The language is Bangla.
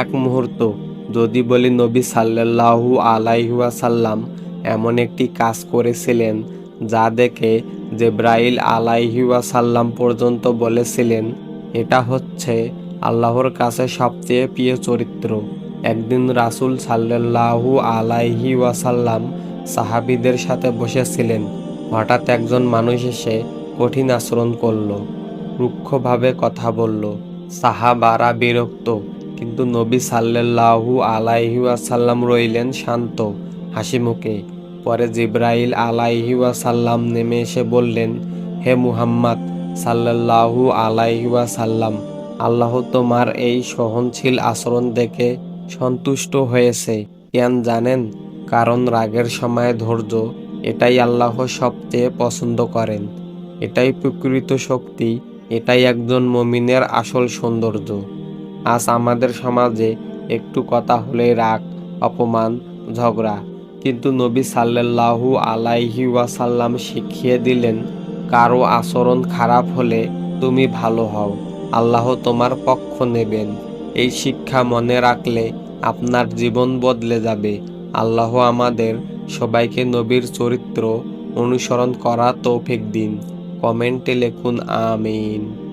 এক মুহূর্ত। যদি বলি নবী সাল্লাল্লাহু আলাইহুয়াসাল্লাম এমন একটি কাজ করেছিলেন, যা দেখে জেব্রাইল আলাইহুয়াসাল্লাম পর্যন্ত বলেছিলেন, এটা হচ্ছে আল্লাহর কাছে সবচেয়ে প্রিয় চরিত্র। একদিন রাসূল সাল্লাল্লাহু আলাইহি ওয়াসাল্লাম সাহাবীদের সাথে বসেছিলেন। হঠাৎ একজন মানুষ এসে কঠিন আচরণ করল, রুক্ষভাবে কথা বলল। সাহাবারা বিরক্ত কিন্তু নবী সাল্লাল্লাহু আলাইহি ওয়াসাল্লাম রইলেন শান্ত, হাসি মুখে। পরে জিব্রাইল আলাইহি ওয়াসাল্লাম নেমে এসে বললেন, হে মুহাম্মদ সাল্লাল্লাহু আলাইহি ওয়াসাল্লাম, আল্লাহ তোমার এই সহনশীল আচরণ দেখে সন্তুষ্ট হয়েছে। কেন জানেন? কারণ রাগের সময় ধৈর্য, এটাই আল্লাহ সবচেয়ে পছন্দ করেন। এটাই প্রকৃত শক্তি, এটাই একজন মমিনের আসল সৌন্দর্য। আজ আমাদের সমাজে একটু কথা হলেই রাগ, অপমান, ঝগড়া। কিন্তু নবী সাল্লাল্লাহু আলাইহি ওয়াসাল্লাম শিখিয়ে দিলেন, কারও আচরণ খারাপ হলে তুমি ভালো হও, আল্লাহ তোমার পক্ষ নেবেন। এই শিক্ষা মনে রাখলে আপনার জীবন বদলে যাবে। আল্লাহ আমাদের সবাইকে নবীর চরিত্র অনুসরণ করা তৌফিক দিন। কমেন্টে লিখুন, আমিন।